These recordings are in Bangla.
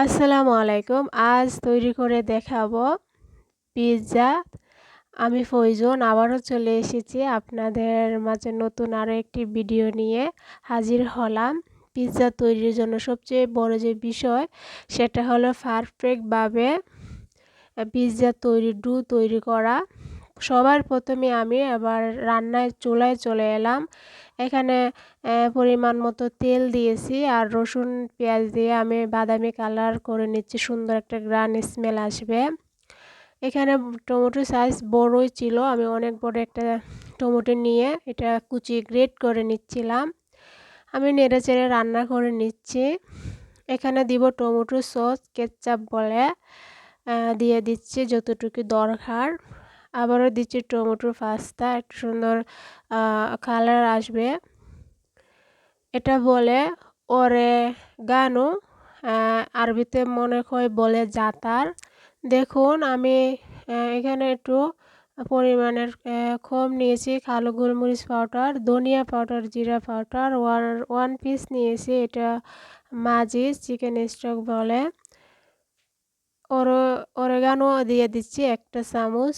আসসালামু আলাইকুম। আজ তৈরি করে দেখাবো পিৎজা। আমি ফৈজন, আবারও চলে এসেছি আপনাদের মাঝে নতুন আরও একটি ভিডিও নিয়ে হাজির হলাম। পিৎজা তৈরির জন্য সবচেয়ে বড় যে বিষয়, সেটা হলো পারফেক্টভাবে পিৎজা তৈরি, ডু তৈরি করা। সবার প্রথমে আমি আবার রান্নায় চুলায় চলে এলাম। এখানে পরিমাণ মতো তেল দিয়েছি আর রসুন, পেঁয়াজ দিয়ে আমি বাদামি কালার করে নিচ্ছি, সুন্দর একটা গ্রান স্মেল আসবে। এখানে টমেটো সাইজ বড়ই ছিল, আমি অনেক বড় একটা টমেটো নিয়ে এটা কুচি গ্রেট করে নিচ্ছিলাম। আমি নেড়ে চেড়ে রান্না করে নিচ্ছি। এখানে দিব টমেটো সস, কেচাপ বলে দিয়ে দিচ্ছি যতটুকু দরকার। আবারও দিচ্ছি টমেটোর পাস্তা, একটু সুন্দর কালার আসবে। এটা বলে ওরে গানো আরবিতে মনে হয় বলে জাতার। দেখুন, আমি এখানে একটু পরিমাণের কম নিয়েছি, কালো গোলমরিচ পাউডার, ধনিয়া পাউডার, জিরা পাউডার, ওয়ান ওয়ান পিস নিয়েছি, এটা মাজিস চিকেন স্টক বলে। ওরো ওরেগানো দিয়ে দিচ্ছি একটা চামচ।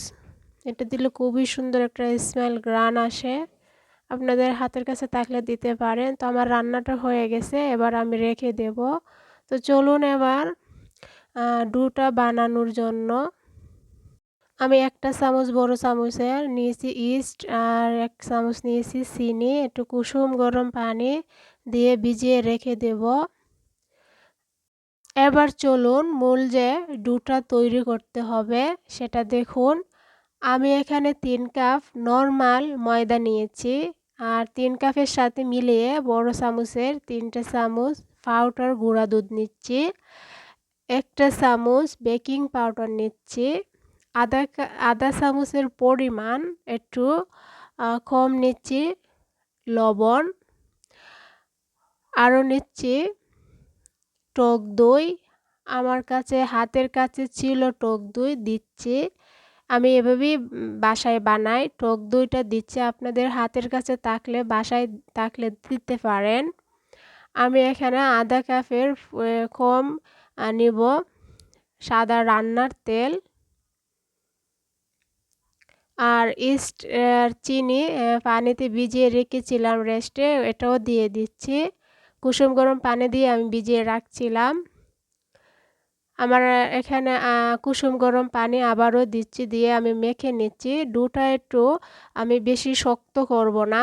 এটা দিলে খুবই সুন্দর একটা স্মেল গ্রান আসে। আপনাদের হাতের কাছে থাকলে দিতে পারেন। তো আমার রান্নাটা হয়ে গেছে, এবার আমি রেখে দেব। তো চলুন এবার ডুটা বানানোর জন্য। আমি একটা চামচ বড় চামচের নিয়েছি ইস্ট আর এক চামচ নিয়েছি চিনি, একটু কুসুম গরম পানি দিয়ে ভিজিয়ে রেখে দেব। এবার চলুন মূল যে ডুটা তৈরি করতে হবে, সেটা দেখুন। আমি এখানে তিন কাপ নর্মাল ময়দা নিয়েছি আর তিন কাপের সাথে মিলিয়ে বড় চামচের তিনটা চামচ পাউডার গুঁড়া দুধ নিচ্ছি, একটা চামচ বেকিং পাউডার নিচ্ছি, আধা আধা চামচের পরিমাণ একটু কম নিচ্ছি লবণ, আরও নিচ্ছি টক দই, আমার কাছে হাতের কাছে ছিল টক দই, দিচ্ছি। আমি এভাবেই বাসায় বানাই। টক দইটা দিচ্ছি আপনাদের হাতের কাছে থাকলে বাসায় থাকলে দিতে পারেন। আমি এখানে আধা কাপের কম নিব সাদা রান্নার তেল। আর ইস্ট চিনি পানিতে ভিজিয়ে রেখেছিলাম রেস্টে, এটাও দিয়ে দিচ্ছি। কুসুম গরম পানি দিয়ে আমি ভিজিয়ে রাখছিলাম। আমার এখানে কুসুম গরম পানি আবারও দিচ্ছি, দিয়ে আমি মেখে নিচ্ছি। ডুটা একটু আমি বেশি শক্ত করব না।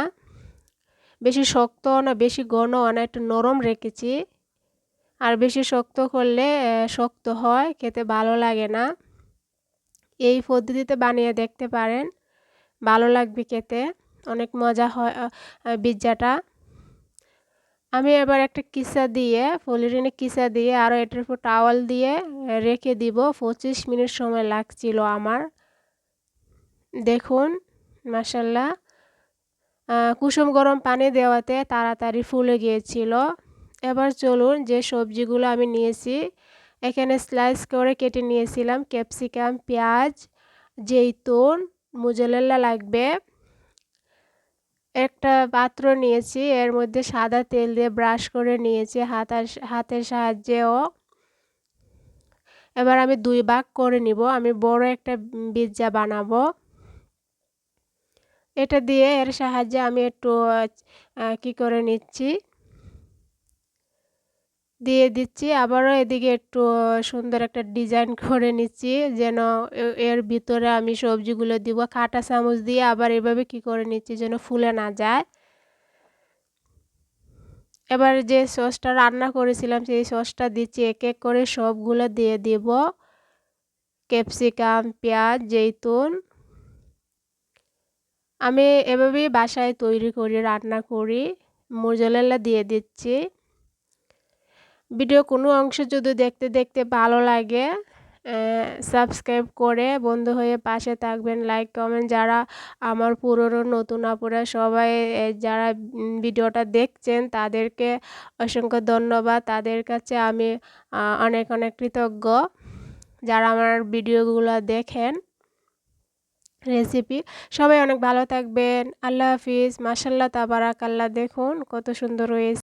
বেশি শক্ত না, বেশি ঘন না, একটু নরম রেখেছি। আর বেশি শক্ত করলে শক্ত হয়, খেতে ভালো লাগে না। এই পদ্ধতিতে বানিয়ে দেখতে পারেন। ভালো লাগবে খেতে। অনেক মজা হয় পিৎজাটা আমি এবার একটা কিসা দিয়ে পলিথিনে কিসা দিয়ে আরও এটার উপর টাওয়াল দিয়ে রেখে দিব। পঁচিশ মিনিট সময় লাগছিল আমার। দেখুন মাসাল্লাহ কুসুম গরম পানি দেওয়াতে তাড়াতাড়ি ফুলে গিয়েছিল। এবার চলুন যে সবজিগুলো আমি নিয়েছি, এখানে স্লাইস করে কেটে নিয়েছিলাম। ক্যাপসিকাম পেঁয়াজ জেইতুন মুজলেল্লা লাগবে। একটা পাত্র নিয়েছি, এর মধ্যে সাদা তেল দিয়ে ব্রাশ করে নিয়েছি হাতার হাতের সাহায্যেও। এবার আমি দুই ভাগ করে নিব, আমি বড় একটা বিজ্জা বানাবো। এটা দিয়ে এর সাহায্যে আমি একটু কি করে নিচ্ছি? দিয়ে দিচ্ছি। আবারও এদিকে একটু সুন্দর একটা ডিজাইন করে নিচ্ছি। যেন এর ভিতরে আমি সবজিগুলো দিব। কাটা চামচ দিয়ে আবার এভাবে কি করে নিচ্ছি যেন ফুলে না যায়। এবার যে সসটা রান্না করেছিলাম, সেই সসটা দিচ্ছি এক এক করে। সবগুলো দিয়ে দিব। ক্যাপসিকাম, পেঁয়াজ, জৈতুন। আমি এভাবেই বাসায় তৈরি করি, রান্না করি। মোজলেলা দিয়ে দিচ্ছি। ভিডিও কোনো অংশ যদি দেখতে দেখতে ভালো লাগে সাবস্ক্রাইব করে বন্ধু হয়ে পাশে থাকবেন। লাইক কমেন্ট যারা আমার পুরনো নতুন আপুরা সবাই যারা ভিডিওটা দেখছেন তাদেরকে অসংখ্য ধন্যবাদ। তাদের কাছে আমি অনেক অনেক কৃতজ্ঞ যারা আমার ভিডিওগুলো দেখেন রেসিপি সবাই অনেক ভালো থাকবেন। আল্লাহ হাফিজ। মাসাল্লাহ তাবারাক আল্লাহ দেখুন কত সুন্দর হয়েছে।